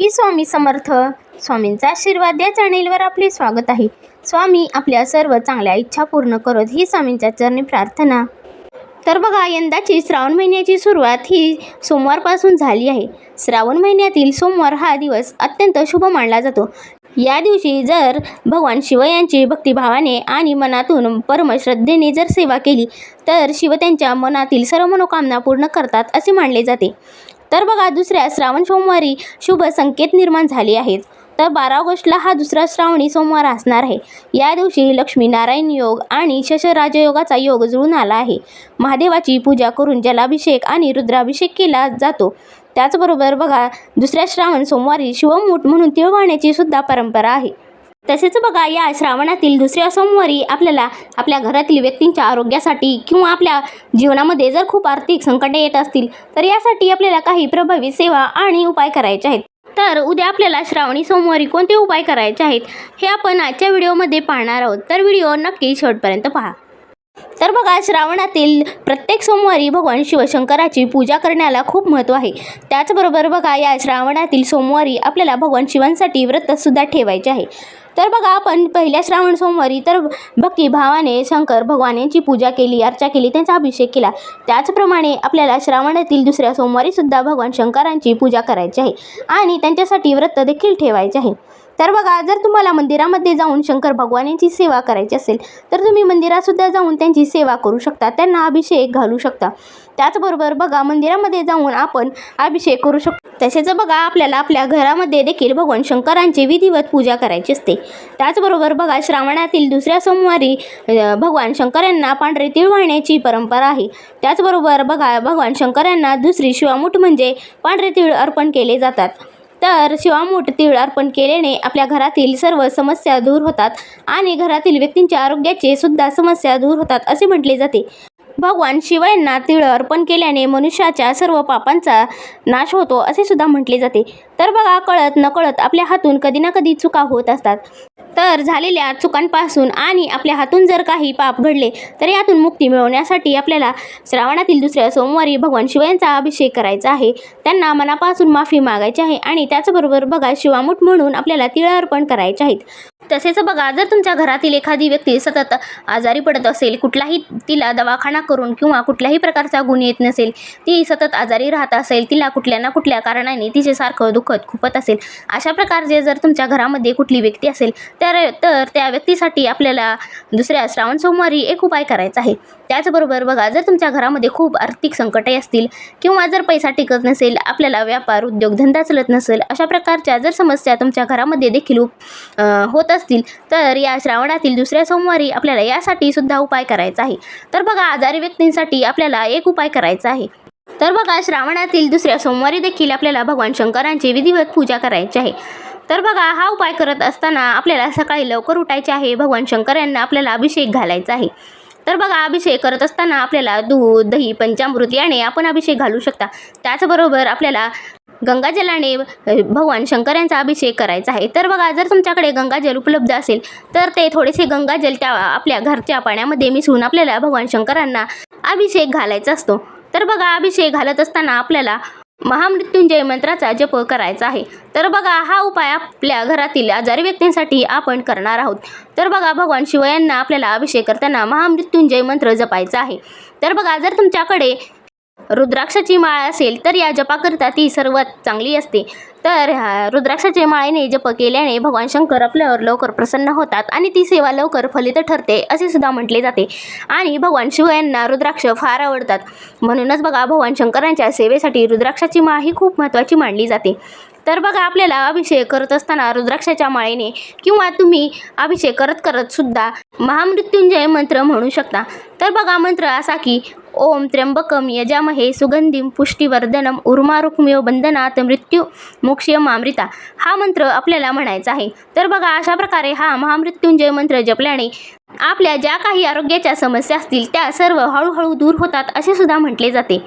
की स्वामी समर्थ. स्वामींचा आशीर्वाद या चॅनेलवर आपले स्वागत आहे. स्वामी आपल्या सर्व चांगल्या इच्छा पूर्ण करत ही स्वामींच्या चरणी प्रार्थना. तर बघा यंदाची श्रावण महिन्याची सुरुवात ही सोमवारपासून झाली आहे. श्रावण महिन्यातील सोमवार हा दिवस अत्यंत शुभ मानला जातो. या दिवशी जर भगवान शिव यांची भक्तिभावाने आणि मनातून परमश्रद्धेने जर सेवा केली तर शिव त्यांच्या मनातील सर्व मनोकामना पूर्ण करतात असे मानले जाते. तर बघा दुसऱ्या श्रावण सोमवारी शुभ संकेत निर्माण झाले आहेत. तर बारा ऑगस्टला हा दुसरा श्रावणी सोमवार असणार आहे. या दिवशी लक्ष्मीनारायण योग आणि शशराजयोगाचा योग जुळून आला आहे. महादेवाची पूजा करून जलाभिषेक आणि रुद्राभिषेक केला जातो. त्याचबरोबर बघा दुसऱ्या श्रावण सोमवारी शिवमूठ म्हणून तिळ वाहण्याची सुद्धा परंपरा आहे. तसेच बघा या श्रावणातील दुसऱ्या सोमवारी आपल्याला आपल्या घरातील व्यक्तींच्या आरोग्यासाठी किंवा आपल्या जीवनामध्ये जर खूप आर्थिक संकटे येत असतील तर यासाठी आपल्याला काही प्रभावी सेवा आणि उपाय करायचे आहेत. तर उद्या आपल्याला श्रावणी सोमवारी कोणते उपाय करायचे आहेत हे आपण आजच्या व्हिडिओमध्ये पाहणार आहोत. तर व्हिडिओ नक्की शेवटपर्यंत पहा. तर बघा श्रावणातील प्रत्येक सोमवारी भगवान शिवशंकराची पूजा करण्याला खूप महत्त्व आहे. त्याचबरोबर बघा या श्रावणातील सोमवारी आपल्याला भगवान शिवांसाठी व्रतसुद्धा ठेवायचे आहे. तर बघा आपण पहिल्या श्रावण सोमवारी तर भक्तिभावाने शंकर भगवान यांची पूजा केली अर्चा केली त्यांचा अभिषेक केला. त्याचप्रमाणे आपल्याला श्रावणातील दुसऱ्या सोमवारीसुद्धा भगवान शंकरांची पूजा करायची आहे आणि त्यांच्यासाठी व्रत देखील ठेवायचे आहे. तर बघा जर तुम्हाला मंदिरामध्ये जाऊन शंकर भगवान यांची सेवा करायची असेल तर तुम्ही मंदिरातसुद्धा जाऊन त्यांची सेवा करू शकता त्यांना अभिषेक घालू शकता. त्याचबरोबर बघा मंदिरामध्ये जाऊन आपण अभिषेक करू शकतो. तसेच बघा आपल्याला आपल्या घरामध्ये देखील भगवान शंकरांची विधिवत पूजा करायची असते. त्याचबरोबर बघा श्रावणातील दुसऱ्या सोमवारी भगवान शंकर यांना पांढरे तीळ वाहण्याची परंपरा आहे. त्याचबरोबर बघा भगवान शंकर यांना दुसरी शिवामूठ म्हणजे पांढरे तीळ अर्पण केले जातात. तर शिवामूठ तीळ अर्पण केल्याने आपल्या घरातील सर्व समस्या दूर होतात आणि घरातील व्यक्तींच्या आरोग्याचे सुद्धा समस्या दूर होतात असे म्हटले जाते. भगवान शिवायांना तिळ अर्पण केल्याने मनुष्याच्या सर्व पापांचा नाश होतो असे सुद्धा म्हटले जाते. तर बघा कळत नकळत आपल्या हातून कधी ना कधी चुका होत असतात. तर झालेल्या चुकांपासून आणि आपल्या हातून जर काही पाप घडले तर यातून मुक्ती मिळवण्यासाठी आपल्याला श्रावणातील दुसऱ्या सोमवारी भगवान शिव यांचा अभिषेक करायचा आहे. त्यांना मनापासून माफी मागायची आहे आणि त्याचबरोबर बघा शिवामूठ म्हणून आपल्याला तिळ अर्पण करायचे आहेत. तसेच बघा जर तुमच्या घरातील एखादी व्यक्ती सतत आजारी पडत असेल कुठलाही तिला दवाखाना करून किंवा कुठल्याही प्रकारचा गुण येत नसेल ती सतत आजारी राहत असेल तिला कुठल्या ना कुठल्या कारणाने तिचे सारखं दुखत खुपत असेल अशा प्रकारचे जर तुमच्या घरामध्ये कुठली व्यक्ती असेल तर तर त्या व्यक्तीसाठी आपल्याला दुसऱ्या श्रावण सोमवारी एक उपाय करायचा आहे. त्याचबरोबर बघा जर तुमच्या घरामध्ये खूप आर्थिक संकटे असतील किंवा जर पैसा टिकत नसेल आपल्याला व्यापार उद्योगधंदा चालत नसेल अशा प्रकारच्या जर समस्या तुमच्या घरामध्ये देखील उप- होत असतील तर या श्रावणातील दुसऱ्या सोमवारी आपल्याला यासाठी सुद्धा उपाय करायचा आहे. तर बघा आजारी व्यक्तींसाठी आपल्याला एक उपाय करायचा आहे. तर बघा श्रावणातील दुसऱ्या सोमवारी देखील आपल्याला भगवान शंकरांची विधिवत पूजा करायची आहे. तर बघा हा उपाय करत असताना आपल्याला सकाळी लवकर उठायचे आहे. भगवान शंकर यांना आपल्याला अभिषेक घालायचा आहे. तर बघा अभिषेक करत असताना आपल्याला दूध दही पंचामृत याने आपण अभिषेक घालू शकता. त्याचबरोबर आपल्याला गंगाजलाने भगवान शंकर यांचा अभिषेक करायचा आहे. तर बघा जर तुमच्याकडे गंगाजल उपलब्ध असेल तर ते थोडेसे गंगाजल त्या आपल्या घरच्या पाण्यामध्ये मिसळून आपल्याला भगवान शंकरांना अभिषेक घालायचा असतो. तर बघा अभिषेक घालत असताना आपल्याला महामृत्युंजय मंत्राचा जप करायचा आहे. तर बघा हा उपाय आपल्या घरातील आजारी व्यक्तींसाठी आपण करणार आहोत. तर बघा भगवान शिव यांना आपल्याला अभिषेक करताना महामृत्युंजय मंत्र जपायचा आहे. तर बघा जर तुमच्याकडे रुद्राक्षाची माळ असेल तर या जपाकरिता ती सर्वात चांगली असते. तर रुद्राक्षाच्या माळेने जप केल्याने भगवान शंकर आपल्यावर लवकर प्रसन्न होतात आणि ती सेवा लवकर फलित ठरते असे सुद्धा म्हटले जाते. आणि भगवान शिव यांना रुद्राक्ष फार आवडतात. म्हणूनच बघा भगवान शंकरांच्या सेवेसाठी रुद्राक्षाची माळ ही खूप महत्त्वाची मानली जाते. तर बघा आपल्याला अभिषेक करत असताना रुद्राक्षाच्या माळेने किंवा तुम्ही अभिषेक करत करत सुद्धा महामृत्युंजय मंत्र म्हणू शकता. तर बघा मंत्र असा की ओम त्र्यंबकम यजामहे सुगंधिम पुष्टिवर्धनम उर्मारुक्म्यो बंधनात मृत्यू मोक्ष्यमामृता हा मंत्र आपल्याला म्हणायचा आहे. तर बघा अशा प्रकारे हा महामृत्युंजय मंत्र जपल्याने आपल्या ज्या काही आरोग्याच्या समस्या असतील त्या सर्व हळूहळू दूर होतात असे सुद्धा म्हटले जाते.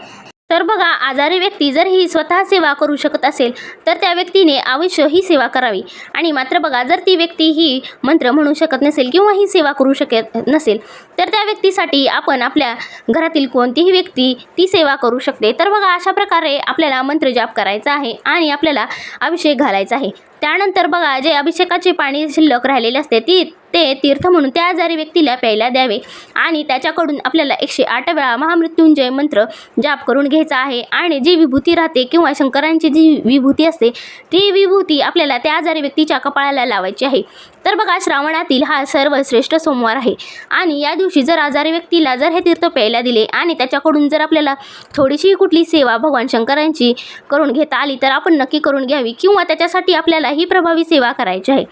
तर बघा आजारी व्यक्ती जर ही स्वतः सेवा करू शकत असेल तर त्या व्यक्तीने अवश्य ही सेवा करावी. आणि मात्र बघा जर ती व्यक्ती ही मंत्र म्हणू शकत नसेल किंवा ही सेवा करू शकत नसेल तर त्या व्यक्तीसाठी आपण आपल्या घरातील कोणतीही व्यक्ती ती सेवा करू शकते. तर बघा अशा प्रकारे आपल्याला मंत्र जाप करायचा आहे आणि आपल्याला अभिषेक घालायचा आहे. त्यानंतर बघा जे अभिषेकाचे पाणी शिल्लक राहिलेले असते ती ते तीर्थ म्हणून त्या आजारी व्यक्तीला प्यायला द्यावे आणि त्याच्याकडून आपल्याला एकशे आठ वेळा महामृत्युंजय मंत्र जाप करून घ्यायचा आहे आणि जी विभूती राहते किंवा शंकरांची जी विभूती असते ती विभूती आपल्याला त्या आजारी व्यक्तीच्या कपाळाला लावायची आहे. तर बघा श्रावणातील हा सर्वश्रेष्ठ सोमवार आहे. आणि या दिवशी जर आजारी व्यक्तीला जर हे तीर्थ प्यायला दिले आणि त्याच्याकडून जर आपल्याला थोडीशी कुठली सेवा भगवान शंकरांची करून घेता आली तर आपण नक्की करून घ्यावी किंवा त्याच्यासाठी आपल्याला ही प्रभावी सेवा करायची आहे.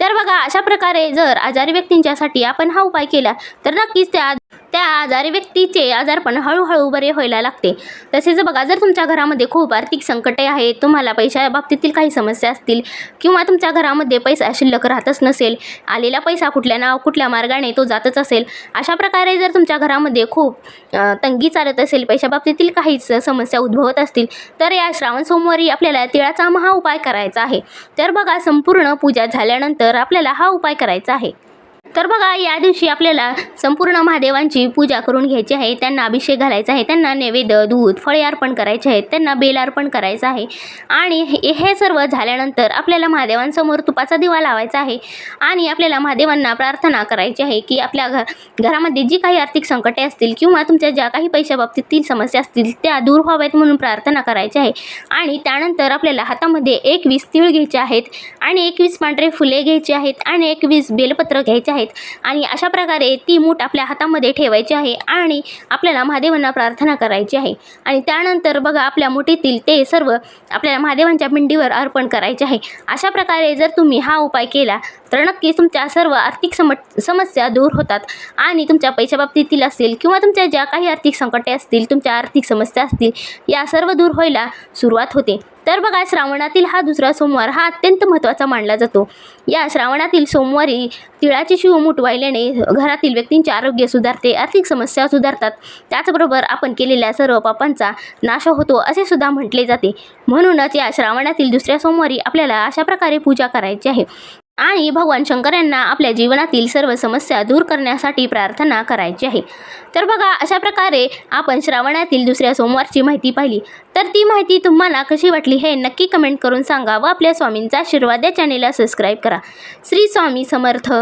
तर बघा अशा प्रकारे जर आजारी व्यक्तींच्यासाठी आपण हा उपाय केला तर नक्कीच त्या त्या आजारी व्यक्तीचे आजारपण हळूहळू बरे व्हायला लागते. तसेच बघा जर तुमच्या घरामध्ये खूप आर्थिक संकटे आहेत तुम्हाला पैशा बाबतीतील काही समस्या असतील किंवा तुमच्या घरामध्ये पैसा शिल्लक राहतच नसेल आलेला पैसा कुठल्या नाव कुठल्या मार्गाने तो जातच असेल अशा प्रकारे जर तुमच्या घरामध्ये खूप तंगी चालत असेल पैशाबाबतीतील काहीच समस्या उद्भवत असतील तर या श्रावण सोमवारी आपल्याला तिळाचा महा उपाय करायचा आहे. तर बघा संपूर्ण पूजा झाल्यानंतर आपल्याला हा उपाय करायचा आहे. तर बघा या दिवशी आपल्याला संपूर्ण महादेवांची पूजा करून घ्यायची आहे. त्यांना अभिषेक घालायचा आहे. त्यांना नैवेद्य दूध फळे अर्पण करायचे आहेत. त्यांना बेल अर्पण करायचं आहे. आणि हे हे सर्व झाल्यानंतर आपल्याला महादेवांसमोर तुपाचा दिवा लावायचा आहे. आणि आपल्याला महादेवांना प्रार्थना करायची आहे की आपल्या घर घरामध्ये जी काही आर्थिक संकटे असतील किंवा तुमच्या ज्या काही पैशाबाबतीतील समस्या असतील त्या दूर व्हाव्यात म्हणून प्रार्थना करायची आहे. आणि त्यानंतर आपल्याला हातामध्ये एकवीस तीळ घ्यायचे आहेत. आणि एकवीस पांढरे फुले घ्यायची आहेत. आणि एकवीस बेलपत्र घ्यायचे आहेत. आणि अशा प्रकारे ती मूठ आपल्या हातामध्ये ठेवायची आहे आणि आपल्याला महादेवांना प्रार्थना करायची आहे. आणि त्यानंतर बघा आपल्या मुठीतील ते सर्व आपल्याला महादेवांच्या पिंडीवर अर्पण करायचे आहे. अशा प्रकारे जर तुम्ही हा उपाय केला तर नक्कीच तुमच्या सर्व आर्थिक सम समस्या दूर होतात. आणि तुमच्या पैशाबाबतीतील असतील किंवा तुमच्या ज्या काही आर्थिक संकटे असतील तुमच्या आर्थिक समस्या असतील या सर्व दूर व्हायला सुरुवात होते. तर बघा श्रावणातील हा दुसरा सोमवार हा अत्यंत महत्त्वाचा मानला जातो. या श्रावणातील सोमवारी तिळाची शिवमूठ वाहिल्याने घरातील व्यक्तींचे आरोग्य सुधारते आर्थिक समस्या सुधारतात. त्याचबरोबर आपण केलेल्या सर्व पापांचा नाश होतो असे सुद्धा म्हटले जाते. म्हणूनच या श्रावणातील दुसऱ्या सोमवारी आपल्याला अशा प्रकारे पूजा करायची आहे. आणि भगवान शंकर यांना आपल्या जीवनातील सर्व समस्या दूर करण्यासाठी प्रार्थना करायची आहे. तर बघा अशा प्रकारे आपण श्रावणातील दुसऱ्या सोमवारची माहिती पाहिली. तर ती माहिती तुम्हाला कशी वाटली हे नक्की कमेंट करून सांगा व आपल्या स्वामींचा आशीर्वाद या चॅनेलला सबस्क्राईब करा. श्री स्वामी समर्थ.